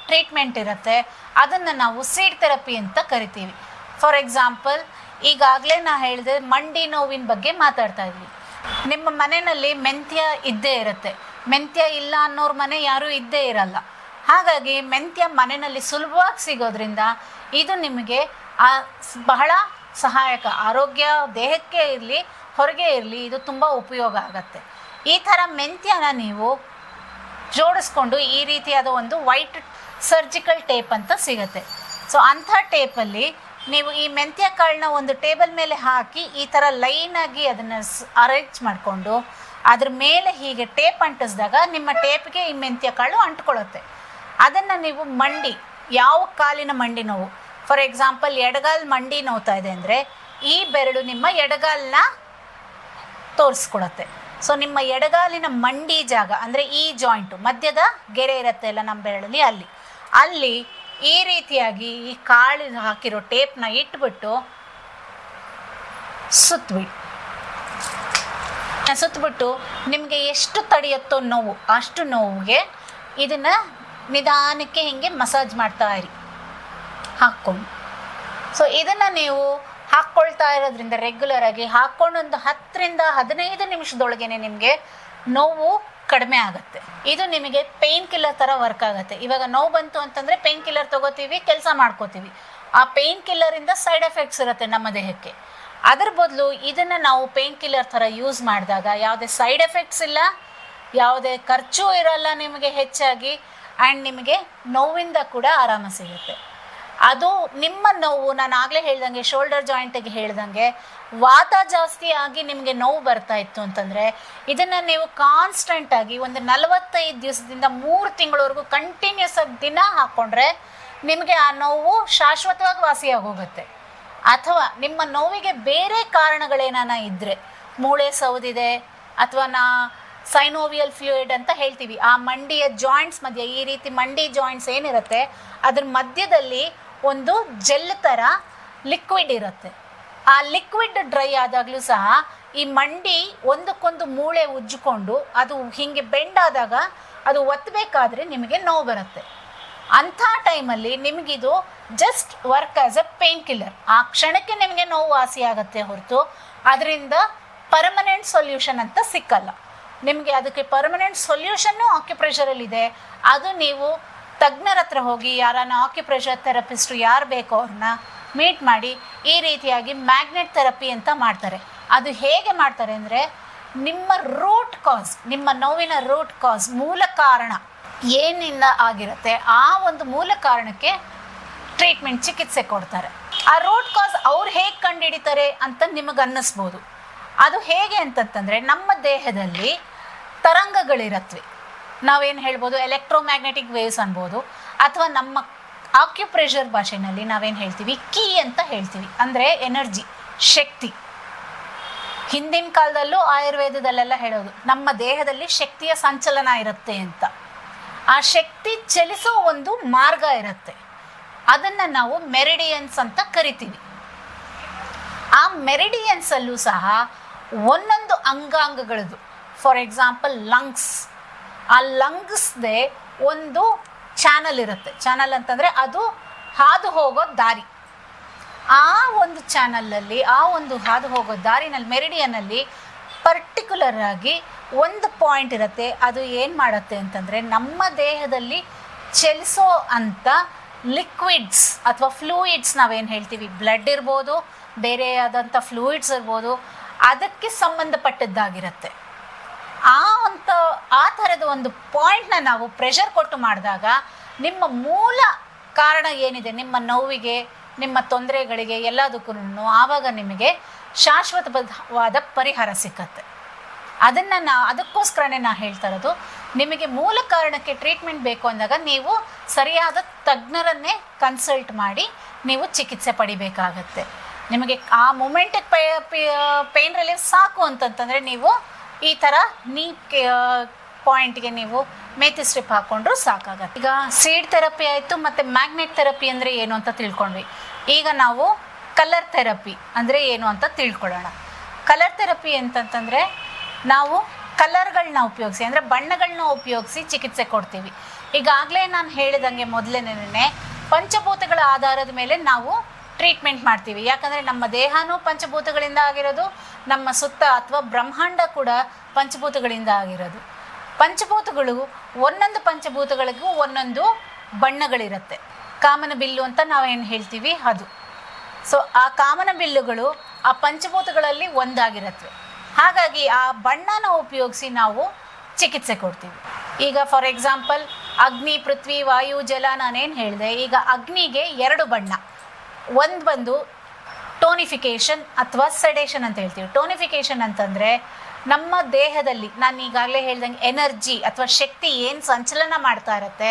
ಟ್ರೀಟ್ಮೆಂಟ್ ಇರುತ್ತೆ. ಅದನ್ನು ನಾವು ಸೀಡ್ ಥೆರಪಿ ಅಂತ ಕರಿತೀವಿ. ಫಾರ್ ಎಕ್ಸಾಂಪಲ್ ಈಗಾಗಲೇ ನಾ ಹೇಳಿದೆ ಮಂಡಿ ನೋವಿನ ಬಗ್ಗೆ ಮಾತಾಡ್ತಾ ಇದ್ವಿ. ನಿಮ್ಮ ಮನೆಯಲ್ಲಿ ಮೆಂತ್ಯ ಇದ್ದೇ ಇರುತ್ತೆ. ಮೆಂತ್ಯ ಇಲ್ಲ ಅನ್ನೋರ ಮನೆ ಯಾರೂ ಇದ್ದೇ ಇರಲ್ಲ. ಹಾಗಾಗಿ ಮೆಂತ್ಯ ಮನೆಯಲ್ಲಿ ಸುಲಭವಾಗಿ ಸಿಗೋದ್ರಿಂದ ಇದು ನಿಮಗೆ ಆ ಬಹಳ ಸಹಾಯಕ, ಆರೋಗ್ಯ ದೇಹಕ್ಕೆ ಇರಲಿ, ಹೊರಗೆ ಇರಲಿ, ಇದು ತುಂಬ ಉಪಯೋಗ ಆಗುತ್ತೆ. ಈ ಥರ ಮೆಂತ್ಯನ ನೀವು ಜೋಡಿಸ್ಕೊಂಡು ಈ ರೀತಿಯಾದ ಒಂದು ವೈಟ್ ಸರ್ಜಿಕಲ್ ಟೇಪ್ ಅಂತ ಸಿಗುತ್ತೆ. ಸೊ ಅಂಥ ಟೇಪಲ್ಲಿ ನೀವು ಈ ಮೆಂತ್ಯ ಕಾಳನ್ನ ಒಂದು ಟೇಬಲ್ ಮೇಲೆ ಹಾಕಿ ಈ ಥರ ಲೈನಾಗಿ ಅದನ್ನು ಅರೇಂಜ್ ಮಾಡಿಕೊಂಡು ಅದ್ರ ಮೇಲೆ ಹೀಗೆ ಟೇಪ್ ಅಂಟಿಸಿದಾಗ ನಿಮ್ಮ ಟೇಪ್ಗೆ ಈ ಮೆಂತ್ಯ ಕಾಳು ಅಂಟ್ಕೊಳ್ಳುತ್ತೆ ಅದನ್ನು ನೀವು ಮಂಡಿ, ಯಾವ ಕಾಲಿನ ಮಂಡಿ ನೋವು ಫಾರ್ ಎಕ್ಸಾಂಪಲ್ ಎಡಗಾಲ್ ಮಂಡಿ ನೋವ್ತಾ ಇದೆ ಅಂದರೆ ಈ ಬೆರಳು ನಿಮ್ಮ ಎಡಗಾಲನ್ನ ತೋರಿಸ್ಕೊಡತ್ತೆ. ಸೊ ನಿಮ್ಮ ಎಡಗಾಲಿನ ಮಂಡಿ ಜಾಗ ಅಂದರೆ ಈ ಜಾಯಿಂಟು ಮಧ್ಯದ ಗೆರೆ ಇರುತ್ತೆ ಅಲ್ಲ ನಮ್ಮ ಬೆರಳಲ್ಲಿ ಅಲ್ಲಿ. ಅಲ್ಲಿ ಈ ರೀತಿಯಾಗಿ ಈ ಕಾಳು ಹಾಕಿರೋ ಟೇಪ್ನ ಇಟ್ಬಿಟ್ಟು ಸುತ್ತಬಿಡಿ ಸುತ್ತಬಿಟ್ಟು ನಿಮಗೆ ಎಷ್ಟು ತಡೆಯುತ್ತೋ ನೋವು, ಅಷ್ಟು ನೋವಿಗೆ ಇದನ್ನು ನಿಧಾನಕ್ಕೆ ಹಿಂಗೆ ಮಸಾಜ್ ಮಾಡ್ತಾ ಇರಿ. ಹಾಕ್ಕೊಂಡು. ಸೊ ಇದನ್ನು ನೀವು ಹಾಕ್ಕೊಳ್ತಾ ಇರೋದ್ರಿಂದ ರೆಗ್ಯುಲರ್ ಆಗಿ ಹಾಕ್ಕೊಂಡು ಒಂದು ಹತ್ತರಿಂದ ಹದಿನೈದು ನಿಮಿಷದೊಳಗೇನೆ ನಿಮಗೆ ನೋವು ಕಡಿಮೆ ಆಗುತ್ತೆ. ಇದು ನಿಮಗೆ ಪೇನ್ ಕಿಲ್ಲರ್ ಥರ ವರ್ಕ್ ಆಗುತ್ತೆ. ಇವಾಗ ನೋವು ಬಂತು ಅಂತಂದರೆ ಪೇನ್ ಕಿಲ್ಲರ್ ತೊಗೋತೀವಿ, ಕೆಲಸ ಮಾಡ್ಕೋತೀವಿ. ಆ ಪೇಯ್ನ್ ಕಿಲ್ಲರಿಂದ ಸೈಡ್ ಎಫೆಕ್ಟ್ಸ್ ಇರುತ್ತೆ ನಮ್ಮ ದೇಹಕ್ಕೆ. ಅದ್ರ ಬದಲು ಇದನ್ನು ನಾವು ಪೇನ್ ಕಿಲ್ಲರ್ ಥರ ಯೂಸ್ ಮಾಡಿದಾಗ ಯಾವುದೇ ಸೈಡ್ ಎಫೆಕ್ಟ್ಸ್ ಇಲ್ಲ, ಯಾವುದೇ ಖರ್ಚು ಇರಲ್ಲ ನಿಮಗೆ ಹೆಚ್ಚಾಗಿ ಆ್ಯಂಡ್ ನಿಮಗೆ ನೋವಿಂದ ಕೂಡ ಆರಾಮ ಸಿಗುತ್ತೆ. ಅದು ನಿಮ್ಮ ನೋವು, ನಾನು ಆಗಲೇ ಹೇಳ್ದಂಗೆ ಶೋಲ್ಡರ್ ಜಾಯಿಂಟಿಗೆ ಹೇಳ್ದಂಗೆ ವಾತ ಜಾಸ್ತಿ ಆಗಿ ನಿಮಗೆ ನೋವು ಬರ್ತಾ ಇತ್ತು ಅಂತಂದರೆ ಇದನ್ನು ನೀವು ಕಾನ್ಸ್ಟೆಂಟ್ ಆಗಿ ಒಂದು ನಲವತ್ತೈದು ದಿವಸದಿಂದ ಮೂರು ತಿಂಗಳವರೆಗೂ ಕಂಟಿನ್ಯೂಸ್ ಆಗಿ ದಿನ ಹಾಕ್ಕೊಂಡ್ರೆ ನಿಮಗೆ ಆ ನೋವು ಶಾಶ್ವತವಾಗಿ ವಾಸಿಯಾಗಿ ಹೋಗುತ್ತೆ ಅಥವಾ ನಿಮ್ಮ ನೋವಿಗೆ ಬೇರೆ ಕಾರಣಗಳೇನಾನ ಇದ್ದರೆ ಮೂಳೆ ಸೌದಿದೆ ಅಥವಾ ನಾ ಸೈನೋವಿಯಲ್ ಫ್ಲೂಯಿಡ್ ಅಂತ ಹೇಳ್ತೀವಿ, ಆ ಮಂಡಿಯ ಜಾಯಿಂಟ್ಸ್ ಮಧ್ಯೆ ಈ ರೀತಿ ಮಂಡಿ ಜಾಯಿಂಟ್ಸ್ ಏನಿರುತ್ತೆ, ಅದ್ರ ಮಧ್ಯದಲ್ಲಿ ಒಂದು ಜೆಲ್ ಥರ ಲಿಕ್ವಿಡ್ ಇರುತ್ತೆ. ಆ ಲಿಕ್ವಿಡ್ ಡ್ರೈ ಆದಾಗಲೂ ಸಹ ಈ ಮಂಡಿ ಒಂದಕ್ಕೊಂದು ಮೂಳೆ ಉಜ್ಜಿಕೊಂಡು ಅದು ಹಿಂಗೆ ಬೆಂಡ್ ಆದಾಗ ಅದು ಒತ್ತಬೇಕಾದ್ರೆ ನಿಮಗೆ ನೋವು ಬರುತ್ತೆ. ಅಂಥ ಟೈಮಲ್ಲಿ ನಿಮಗಿದು just work as a painkiller ಆ ಕ್ಷಣಕ್ಕೆ ನಿಮಗೆ ನೋವು ವಾಸಿ ಆಗುತ್ತೆ ಹೊರತು ಅದರಿಂದ ಪರ್ಮನೆಂಟ್ ಸೊಲ್ಯೂಷನ್ ಅಂತ ಸಿಕ್ಕಲ್ಲ. ನಿಮಗೆ ಅದಕ್ಕೆ ಪರ್ಮನೆಂಟ್ ಸೊಲ್ಯೂಷನ್ನು ಆಕ್ಯುಪ್ರೆಷರಲ್ಲಿದೆ ಅದು ನೀವು ತಜ್ಞರ ಹತ್ರ ಹೋಗಿ, ಯಾರನ್ನ ಆಕ್ಯುಪ್ರೆಷರ್ ಥೆರಪಿಸ್ಟ್ ಯಾರು ಬೇಕೋ ಅವ್ರನ್ನ ಮೀಟ್ ಮಾಡಿ, ಈ ರೀತಿಯಾಗಿ ಮ್ಯಾಗ್ನೆಟ್ ಥೆರಪಿ ಅಂತ ಮಾಡ್ತಾರೆ. ಅದು ಹೇಗೆ ಮಾಡ್ತಾರೆ ಅಂದರೆ, ನಿಮ್ಮ ರೂಟ್ ಕಾಸ್ ನಿಮ್ಮ ನೋವಿನ ರೂಟ್ ಕಾಸ್ ಮೂಲ ಕಾರಣ ಏನಿಂದ ಆಗಿರುತ್ತೆ, ಆ ಒಂದು ಮೂಲ ಕಾರಣಕ್ಕೆ ಟ್ರೀಟ್ಮೆಂಟ್ ಚಿಕಿತ್ಸೆ ಕೊಡ್ತಾರೆ. ಆ ರೂಟ್ ಕಾಸ್ ಅವ್ರು ಹೇಗೆ ಕಂಡುಹಿಡಿತಾರೆ ಅಂತ ನಿಮಗೆ ಅನ್ನಿಸ್ಬೋದು. ಅದು ಹೇಗೆ ಅಂತಂತಂದರೆ, ನಮ್ಮ ದೇಹದಲ್ಲಿ ತರಂಗಗಳಿರತ್ವೆ. ನಾವೇನು ಹೇಳ್ಬೋದು ಎಲೆಕ್ಟ್ರೋಮ್ಯಾಗ್ನೆಟಿಕ್ ವೇವ್ಸ್ ಅನ್ಬೋದು, ಅಥವಾ ನಮ್ಮ ಆಕ್ಯುಪ್ರೆಷರ್ ಭಾಷೆನಲ್ಲಿ ನಾವೇನು ಹೇಳ್ತೀವಿ ಕೀ ಅಂತ ಹೇಳ್ತೀವಿ. ಅಂದರೆ ಎನರ್ಜಿ ಶಕ್ತಿ. ಹಿಂದಿನ ಕಾಲದಲ್ಲೂ ಆಯುರ್ವೇದದಲ್ಲೆಲ್ಲ ಹೇಳೋದು, ನಮ್ಮ ದೇಹದಲ್ಲಿ ಶಕ್ತಿಯ ಸಂಚಲನ ಇರುತ್ತೆ ಅಂತ. ಆ ಶಕ್ತಿ ಚಲಿಸೋ ಒಂದು ಮಾರ್ಗ ಇರುತ್ತೆ. ಅದನ್ನು ನಾವು ಮೆರಿಡಿಯನ್ಸ್ ಅಂತ ಕರಿತೀವಿ. ಆ ಮೆರಿಡಿಯನ್ಸಲ್ಲೂ ಸಹ ಒಂದೊಂದು ಅಂಗಾಂಗಗಳದು ಫಾರ್ ಎಕ್ಸಾಂಪಲ್ ಲಂಗ್ಸ್ ಆ ಲಂಗ್ಸ್ದೆ ಒಂದು ಚಾನಲ್ ಇರುತ್ತೆ. ಚಾನಲ್ ಅಂತಂದರೆ ಅದು ಹಾದು ಹೋಗೋ ದಾರಿ. ಆ ಒಂದು ಚಾನಲಲ್ಲಿ, ಆ ಒಂದು ಹಾದು ಹೋಗೋ ದಾರಿನಲ್ಲಿ ಮೆರಿಡಿಯನಲ್ಲಿ ಪರ್ಟಿಕ್ಯುಲರ್ ಆಗಿ ಒಂದು ಪಾಯಿಂಟ್ ಇರುತ್ತೆ. ಅದು ಏನು ಮಾಡುತ್ತೆ ಅಂತಂದರೆ ನಮ್ಮ ದೇಹದಲ್ಲಿ ಚಲಿಸೋ ಅಂತ ಲಿಕ್ವಿಡ್ಸ್ ಅಥವಾ ಫ್ಲೂಯಿಡ್ಸ್ ನಾವೇನು ಹೇಳ್ತೀವಿ? ಬ್ಲಡ್ ಇರ್ಬೋದು, ಬೇರೆ ಆದಂಥ ಫ್ಲೂಯಿಡ್ಸ್ ಇರ್ಬೋದು, ಅದಕ್ಕೆ ಸಂಬಂಧಪಟ್ಟದ್ದಾಗಿರುತ್ತೆ. ಆ ಅಂತ ಆ ಥರದ ಒಂದು ಪಾಯಿಂಟ್ನ ನಾವು ಪ್ರೆಷರ್ ಕೊಟ್ಟು ಮಾಡಿದಾಗ ನಿಮ್ಮ ಮೂಲ ಕಾರಣ ಏನಿದೆ? ನಿಮ್ಮ ನೋವಿಗೆ, ನಿಮ್ಮ ತೊಂದರೆಗಳಿಗೆ ಎಲ್ಲದಕ್ಕೂ ಆವಾಗ ನಿಮಗೆ ಶಾಶ್ವತವಾದ ಪರಿಹಾರ ಸಿಕ್ಕತ್ತೆ. ಅದನ್ನು ನಾ, ಅದಕ್ಕೋಸ್ಕರನೇ ನಾ ಹೇಳ್ತಾ ಇರೋದು, ನಿಮಗೆ ಮೂಲ ಕಾರಣಕ್ಕೆ ಟ್ರೀಟ್ಮೆಂಟ್ ಬೇಕು ಅಂದಾಗ ನೀವು ಸರಿಯಾದ ತಜ್ಞರನ್ನೇ ಕನ್ಸಲ್ಟ್ ಮಾಡಿ ನೀವು ಚಿಕಿತ್ಸೆ ಪಡಿಬೇಕಾಗತ್ತೆ. ನಿಮಗೆ ಆ ಮೂಮೆಂಟಿಗೆ ಪೇನ್ ರಿಲೀಫ್ ಸಾಕು ಅಂತಂತಂದರೆ ನೀವು ಈ ಥರ ನೀ ಪಾಯಿಂಟ್ಗೆ ನೀವು ಮೇತಿ ಸ್ಟ್ರಿಪ್ ಹಾಕ್ಕೊಂಡ್ರು ಸಾಕಾಗತ್ತೆ. ಈಗ ಸೀಡ್ ಥೆರಪಿ ಆಯಿತು ಮತ್ತು ಮ್ಯಾಗ್ನೆಟ್ ಥೆರಪಿ ಅಂದರೆ ಏನು ಅಂತ ತಿಳ್ಕೊಂಡ್ವಿ. ಈಗ ನಾವು ಕಲರ್ ಥೆರಪಿ ಅಂದರೆ ಏನು ಅಂತ ತಿಳ್ಕೊಳ್ಳೋಣ ಕಲರ್ ಥೆರಪಿ ಅಂತಂತಂದರೆ ನಾವು ಕಲರ್ಗಳನ್ನ ಉಪಯೋಗಿಸಿ, ಅಂದರೆ ಬಣ್ಣಗಳನ್ನ ಉಪಯೋಗಿಸಿ ಚಿಕಿತ್ಸೆ ಕೊಡ್ತೀವಿ. ಈಗಾಗಲೇ ನಾನು ಹೇಳಿದಂಗೆ ಮೊದಲನೇ ಪಂಚಭೂತಗಳ ಆಧಾರದ ಮೇಲೆ ನಾವು ಟ್ರೀಟ್ಮೆಂಟ್ ಮಾಡ್ತೀವಿ. ಯಾಕಂದರೆ ನಮ್ಮ ದೇಹನೂ ಪಂಚಭೂತಗಳಿಂದ ಆಗಿರೋದು, ನಮ್ಮ ಸುತ್ತ ಅಥವಾ ಬ್ರಹ್ಮಾಂಡ ಕೂಡ ಪಂಚಭೂತಗಳಿಂದ ಆಗಿರೋದು. ಪಂಚಭೂತಗಳು, ಒಂದೊಂದು ಪಂಚಭೂತಗಳಿಗೂ ಒಂದೊಂದು ಬಣ್ಣಗಳಿರುತ್ತೆ. ಕಾಮನ ಬಿಲ್ಲು ಅಂತ ನಾವೇನು ಹೇಳ್ತೀವಿ? ಅದು. ಸೊ ಆ ಕಾಮನ ಬಿಲ್ಲುಗಳು ಆ ಪಂಚಭೂತಗಳಲ್ಲಿ ಒಂದಾಗಿರತ್ವೆ ಹಾಗಾಗಿ ಆ ಬಣ್ಣನ ಉಪಯೋಗಿಸಿ ನಾವು ಚಿಕಿತ್ಸೆ ಕೊಡ್ತೀವಿ. ಈಗ ಫಾರ್ ಎಕ್ಸಾಂಪಲ್ ಅಗ್ನಿ, ಪೃಥ್ವಿ, ವಾಯು, ಜಲ ನಾನೇನು ಹೇಳಿದೆ? ಈಗ ಅಗ್ನಿಗೆ ಎರಡು ಬಣ್ಣ. ಒಂದು ಬಂದು ಟೋನಿಫಿಕೇಷನ್ ಅಥವಾ ಸೆಡೇಷನ್ ಅಂತ ಹೇಳ್ತೀವಿ. ಟೋನಿಫಿಕೇಷನ್ ಅಂತಂದರೆ ನಮ್ಮ ದೇಹದಲ್ಲಿ ನಾನು ಈಗಾಗಲೇ ಹೇಳ್ದಂಗೆ ಎನರ್ಜಿ ಅಥವಾ ಶಕ್ತಿ ಏನು ಸಂಚಲನ ಮಾಡ್ತಾ ಇರತ್ತೆ,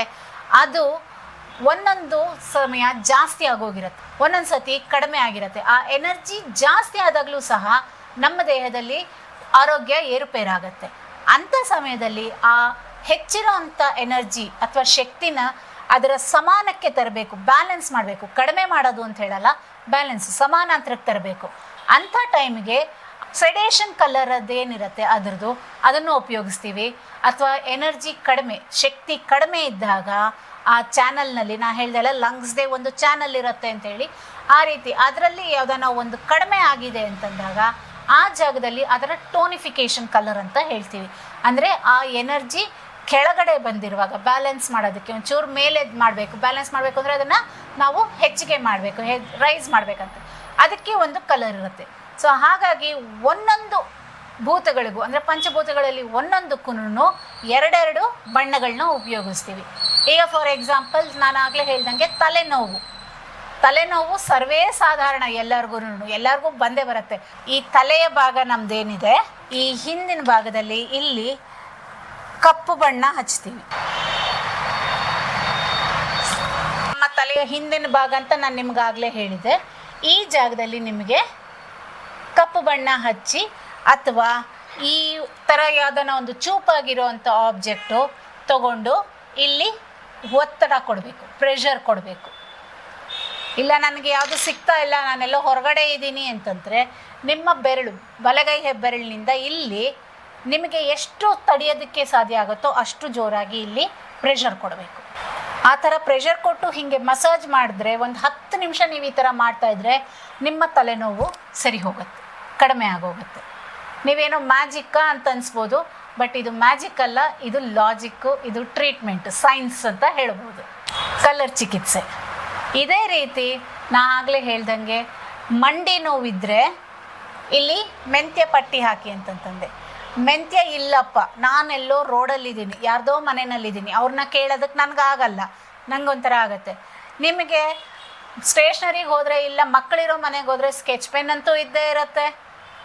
ಅದು ಒಂದೊಂದು ಸಮಯ ಜಾಸ್ತಿ ಆಗೋಗಿರುತ್ತೆ, ಒಂದೊಂದು ಸತಿ ಕಡಿಮೆ ಆಗಿರುತ್ತೆ. ಆ ಎನರ್ಜಿ ಜಾಸ್ತಿ ಆದಾಗಲೂ ಸಹ ನಮ್ಮ ದೇಹದಲ್ಲಿ ಆರೋಗ್ಯ ಏರುಪೇರಾಗತ್ತೆ. ಅಂಥ ಸಮಯದಲ್ಲಿ ಆ ಹೆಚ್ಚಿರೋ ಅಂಥ ಎನರ್ಜಿ ಅಥವಾ ಶಕ್ತಿನ ಅದರ ಸಮಾನಕ್ಕೆ ತರಬೇಕು ಬ್ಯಾಲೆನ್ಸ್ ಮಾಡಬೇಕು. ಕಡಿಮೆ ಮಾಡೋದು ಅಂತ ಹೇಳಲ್ಲ ಬ್ಯಾಲೆನ್ಸ್ ಸಮಾನಾಂತರಕ್ಕೆ ತರಬೇಕು. ಅಂಥ ಟೈಮ್ಗೆ ಸೆಡೇಷನ್ ಕಲರ್ ಅದೇನಿರುತ್ತೆ ಅದರದ್ದು? ಅದನ್ನು ಉಪಯೋಗಿಸ್ತೀವಿ. ಅಥವಾ ಎನರ್ಜಿ ಕಡಿಮೆ, ಶಕ್ತಿ ಕಡಿಮೆ ಇದ್ದಾಗ ಆ ಚಾನಲ್ನಲ್ಲಿ ನಾ ಹೇಳ್ದೆಲ್ಲ ಲಂಗ್ಸ್ದೆ ಒಂದು ಚಾನಲ್ ಇರುತ್ತೆ ಅಂತೇಳಿ ಆ ರೀತಿ ಅದರಲ್ಲಿ ಯಾವುದನ್ನ ಒಂದು ಕಡಿಮೆ ಆಗಿದೆ ಅಂತಂದಾಗ, ಆ ಜಾಗದಲ್ಲಿ ಅದರ ಟೋನಿಫಿಕೇಶನ್ ಕಲರ್ ಅಂತ ಹೇಳ್ತೀವಿ. ಅಂದರೆ ಆ ಎನರ್ಜಿ ಕೆಳಗಡೆ ಬಂದಿರುವಾಗ ಬ್ಯಾಲೆನ್ಸ್ ಮಾಡೋದಕ್ಕೆ ಒಂಚೂರು ಮೇಲೆ ಮಾಡಬೇಕು. ಬ್ಯಾಲೆನ್ಸ್ ಮಾಡಬೇಕು ಅಂದರೆ ಅದನ್ನು ನಾವು ಹೆಚ್ಚಿಗೆ ಮಾಡಬೇಕು ರೈಸ್ ಮಾಡಬೇಕಂತ. ಅದಕ್ಕೆ ಒಂದು ಕಲರ್ ಇರುತ್ತೆ. ಸೊ ಹಾಗಾಗಿ ಒಂದೊಂದು ಭೂತಗಳಿಗೂ, ಅಂದರೆ ಪಂಚಭೂತಗಳಲ್ಲಿ ಒಂದೊಂದಕ್ಕೂ ಎರಡೆರಡು ಬಣ್ಣಗಳನ್ನ ಉಪಯೋಗಿಸ್ತೀವಿ. ಈಗ ಫಾರ್ ಎಕ್ಸಾಂಪಲ್ ನಾನು ಆಗಲೇ ಹೇಳ್ದಂಗೆ ತಲೆನೋವು. ತಲೆನೋವು ಸರ್ವೇ ಸಾಧಾರಣ ಎಲ್ಲರಿಗೂ ಎಲ್ಲರಿಗೂ ಬಂದೇ ಬರುತ್ತೆ. ಈ ತಲೆಯ ಭಾಗ ನಮ್ದೇನಿದೆ, ಈ ಹಿಂದಿನ ಭಾಗದಲ್ಲಿ ಇಲ್ಲಿ ಕಪ್ಪು ಬಣ್ಣ ಹಚ್ತೀನಿ. ನಮ್ಮ ತಲೆಯ ಹಿಂದಿನ ಭಾಗ ಅಂತ ನಾನು ನಿಮ್ಗಾಗಲೇ ಹೇಳಿದೆ. ಈ ಜಾಗದಲ್ಲಿ ನಿಮಗೆ ಕಪ್ಪು ಬಣ್ಣ ಹಚ್ಚಿ ಅಥವಾ ಈ ಥರ ಯಾವುದನ್ನ ಒಂದು ಚೂಪಾಗಿರೋವಂಥ ಆಬ್ಜೆಕ್ಟು ತಗೊಂಡು ಇಲ್ಲಿ ಒತ್ತಡ ಕೊಡಬೇಕು ಪ್ರೆಷರ್ ಕೊಡಬೇಕು. ಇಲ್ಲ, ನನಗೆ ಯಾವುದು ಸಿಗ್ತಾ ಇಲ್ಲ, ನಾನೆಲ್ಲೋ ಹೊರಗಡೆ ಇದ್ದೀನಿ ಅಂತಂದರೆ ನಿಮ್ಮ ಬೆರಳು, ಬಲಗೈ ಹೆಬ್ಬೆರಳಿನಿಂದ ಇಲ್ಲಿ ನಿಮಗೆ ಎಷ್ಟು ತಡೆಯೋದಕ್ಕೆ ಸಾಧ್ಯ ಆಗುತ್ತೋ ಅಷ್ಟು ಜೋರಾಗಿ ಇಲ್ಲಿ ಪ್ರೆಷರ್ ಕೊಡಬೇಕು. ಆ ಥರ ಪ್ರೆಷರ್ ಕೊಟ್ಟು ಹೀಗೆ ಮಸಾಜ್ ಮಾಡಿದ್ರೆ ಒಂದು ಹತ್ತು ನಿಮಿಷ ನೀವು ಈ ಥರ ಮಾಡ್ತಾ ಇದ್ರೆ ನಿಮ್ಮ ತಲೆನೋವು ಸರಿ ಹೋಗುತ್ತೆ, ಕಡಿಮೆ ಆಗೋಗುತ್ತೆ. ನೀವೇನೋ ಮ್ಯಾಜಿಕ್ಕಾ ಅಂತ ಅನ್ಸ್ಬೋದು ಬಟ್ ಇದು ಮ್ಯಾಜಿಕ್ ಅಲ್ಲ, ಇದು ಲಾಜಿಕ್ಕು ಇದು ಟ್ರೀಟ್ಮೆಂಟ್ ಸೈನ್ಸ್ ಅಂತ ಹೇಳ್ಬೋದು. ಕಲರ್ ಚಿಕಿತ್ಸೆ. ಇದೇ ರೀತಿ ನಾ ಆಗಲೇ ಹೇಳ್ದಂಗೆ ಮಂಡಿ ನೋವಿದ್ರೆ ಇಲ್ಲಿ ಮೆಂತ್ಯ ಪಟ್ಟಿ ಹಾಕಿ ಅಂತಂತಂದೆ. ಮೆಂತ್ಯ ಇಲ್ಲಪ್ಪ. ನಾನೆಲ್ಲೋ ರೋಡಲ್ಲಿದ್ದೀನಿ. ಯಾರ್ದೋ ಮನೆಯಲ್ಲಿದ್ದೀನಿ. ಅವ್ರನ್ನ ಕೇಳೋದಕ್ಕೆ ನನಗಾಗಲ್ಲ. ನಂಗೊಂಥರ ಆಗುತ್ತೆ. ನಿಮಗೆ ಸ್ಟೇಷ್ನರಿಗೆ ಹೋದರೆ ಇಲ್ಲ, ಮಕ್ಕಳಿರೋ ಮನೆಗೆ ಹೋದರೆ ಸ್ಕೆಚ್ ಪೆನ್ ಅಂತೂ ಇದ್ದೇ ಇರುತ್ತೆ.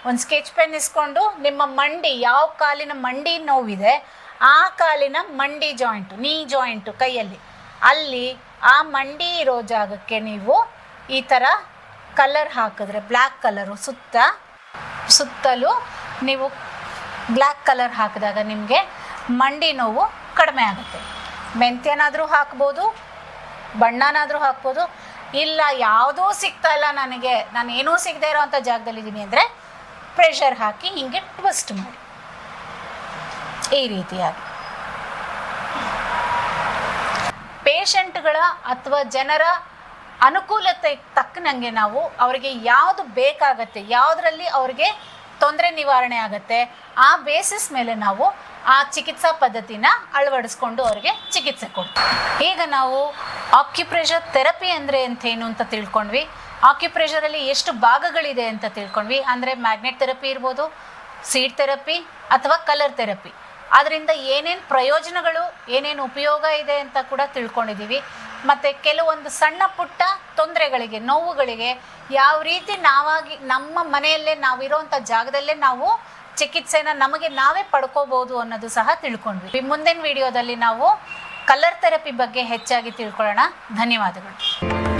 ಒಂದು ಸ್ಕೆಚ್ ಪೆನ್ ಇಸ್ಕೊಂಡು ನಿಮ್ಮ ಮಂಡಿ, ಯಾವ ಕಾಲಿನ ಮಂಡಿ ನೋವಿದೆ, ಆ ಕಾಲಿನ ಮಂಡಿ ಜಾಯಿಂಟು, ನೀ ಜಾಯಿಂಟು ಕೈಯಲ್ಲಿ. ಅಲ್ಲಿ ಆ ಮಂಡಿ ಇರೋ ಜಾಗಕ್ಕೆ ನೀವು ಈ ಥರ ಕಲರ್ ಹಾಕಿದ್ರೆ ಬ್ಲ್ಯಾಕ್ ಕಲರು ಸುತ್ತ, ಸುತ್ತಲೂ ನೀವು ಬ್ಲ್ಯಾಕ್ ಕಲರ್ ಹಾಕಿದಾಗ ನಿಮಗೆ ಮಂಡಿ ನೋವು ಕಡಿಮೆ ಆಗುತ್ತೆ. ಮೆಂತ್ಯನಾದರೂ ಹಾಕ್ಬೋದು, ಬಣ್ಣನಾದರೂ ಹಾಕ್ಬೋದು. ಇಲ್ಲ, ಯಾವುದೂ ಸಿಗ್ತಾ ಇಲ್ಲ ನನಗೆ. ನಾನು ಏನೂ ಸಿಗದೆ ಇರೋವಂಥ ಜಾಗದಲ್ಲಿದ್ದೀನಿ ಅಂದರೆ ಪ್ರೆಷರ್ ಹಾಕಿ ಹಿಂಗೆ ಟ್ವಿಸ್ಟ್ ಮಾಡಿ. ಈ ರೀತಿಯಾಗಿ. ಪೇಷಂಟ್ಗಳ ಅಥವಾ ಜನರ ಅನುಕೂಲತೆ ತಕ್ಕನಂಗೆ ನಾವು ಅವರಿಗೆ ಯಾವುದು ಬೇಕಾಗತ್ತೆ, ಯಾವುದರಲ್ಲಿ ಅವ್ರಿಗೆ ತೊಂದರೆ ನಿವಾರಣೆ ಆಗುತ್ತೆ. ಆ ಬೇಸಿಸ್ ಮೇಲೆ ನಾವು ಆ ಚಿಕಿತ್ಸಾ ಪದ್ಧತಿನ ಅಳವಡಿಸ್ಕೊಂಡು ಅವರಿಗೆ ಚಿಕಿತ್ಸೆ ಕೊಡ್ತೀವಿ. ಈಗ ನಾವು ಆಕ್ಯುಪ್ರೆಷರ್ ಥೆರಪಿ ಅಂದರೆ ಅಂತೇನು ಅಂತ ತಿಳ್ಕೊಂಡ್ವಿ. ಆಕ್ಯುಪ್ರೆಷರಲ್ಲಿ ಎಷ್ಟು ಭಾಗಗಳಿದೆ ಅಂತ ತಿಳ್ಕೊಂಡ್ವಿ. ಅಂದರೆ ಮ್ಯಾಗ್ನೆಟ್ ಥೆರಪಿ ಇರ್ಬೋದು ಸೀಡ್ ಥೆರಪಿ ಅಥವಾ ಕಲರ್ ಥೆರಪಿ ಅದರಿಂದ ಏನೇನು ಪ್ರಯೋಜನಗಳು, ಏನೇನು ಉಪಯೋಗ ಇದೆ ಅಂತ ಕೂಡ ತಿಳ್ಕೊಂಡಿದ್ದೀವಿ ಮತ್ತು ಕೆಲವೊಂದು ಸಣ್ಣ ಪುಟ್ಟ ತೊಂದರೆಗಳಿಗೆ, ನೋವುಗಳಿಗೆ ಯಾವ ರೀತಿ ನಾವಾಗಿ, ನಮ್ಮ ಮನೆಯಲ್ಲೇ ನಾವಿರೋಂಥ ಜಾಗದಲ್ಲೇ ನಾವು ಚಿಕಿತ್ಸೆನ ನಮಗೆ ನಾವೇ ಪಡ್ಕೋಬಹುದು ಅನ್ನೋದು ಸಹ ತಿಳ್ಕೊಂಡ್ವಿ. ಮುಂದಿನ ವಿಡಿಯೋದಲ್ಲಿ ನಾವು ಕಲರ್ ಥೆರಪಿ ಬಗ್ಗೆ ಹೆಚ್ಚಾಗಿ ತಿಳ್ಕೊಳ್ಳೋಣ. ಧನ್ಯವಾದಗಳು.